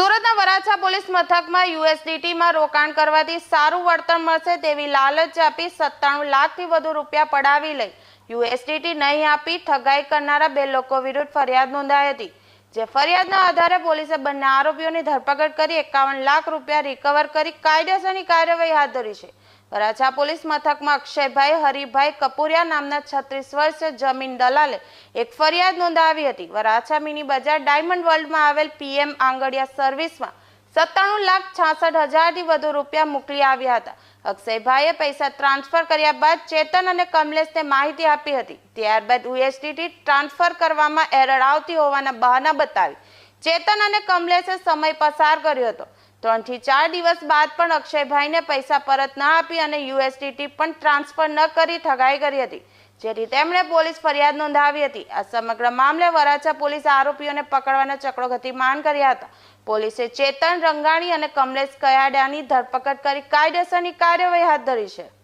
સુરતના વરાછા પોલીસ મથકમાં યુએસડીટીમાં રોકાણ કરવાથી સારું વળતર મળશે તેવી લાલચ આપી સત્તાણું લાખથી વધુ રૂપિયા પડાવી લઈ યુએસડીટી નહીં આપી ઠગાઈ કરનારા બે લોકો વિરુદ્ધ ફરિયાદ નોંધાઈ હતી. જે ફરિયાદના આધારે પોલીસે બંને આરોપીઓની ધરપકડ કરી એકાવન લાખ રૂપિયા રિકવર કરી કાયદેસરની કાર્યવાહી હાથ ધરી છે. વરાછા પોલીસ મથકમાં અક્ષયભાઈ, હરિભાઈ કપુરિયા નામના છત્રીસ વર્ષ જમીન દલાલે એક ફરિયાદ નોંધાવી હતી. વરાછા મિની બજાર ડાયમંડ વર્લ્ડમાં આવેલ પીએમ આંગડિયા સર્વિસમાં સત્તાણું લાખ છાસઠ હજારથી વધુ રૂપિયા મોકલી આવ્યા હતા. અક્ષયભાઈએ પૈસા ટ્રાન્સફર કર્યા બાદ ચેતન અને કમલેશને માહિતી આપી હતી. ત્યારબાદ યુએસડીટી ટ્રાન્સફર કરવામાં એરર આવતી હોવાના બહાના બતાવી ચેતન અને કમલેશે સમય પસાર કર્યો હતો. ત્રણથી ચાર દિવસ બાદ પણ અક્ષયભાઈને પૈસા પરત ન આપી અને યુએસડીટી પણ ટ્રાન્સફર ન કરી ઠગાઈ કરી હતી. જેથી તેમણે પોલીસ ફરિયાદ નોંધાવી હતી. આ સમગ્ર મામલે વરાછા પોલીસ આરોપીઓને પકડવાના ચક્રો ગતિમાન કર્યા હતા. પોલીસે ચેતન, રંગાણી અને કમલેશ કયાડાની ધરપકડ કરી કાયદેસરની કાર્યવાહી હાથ ધરી છે.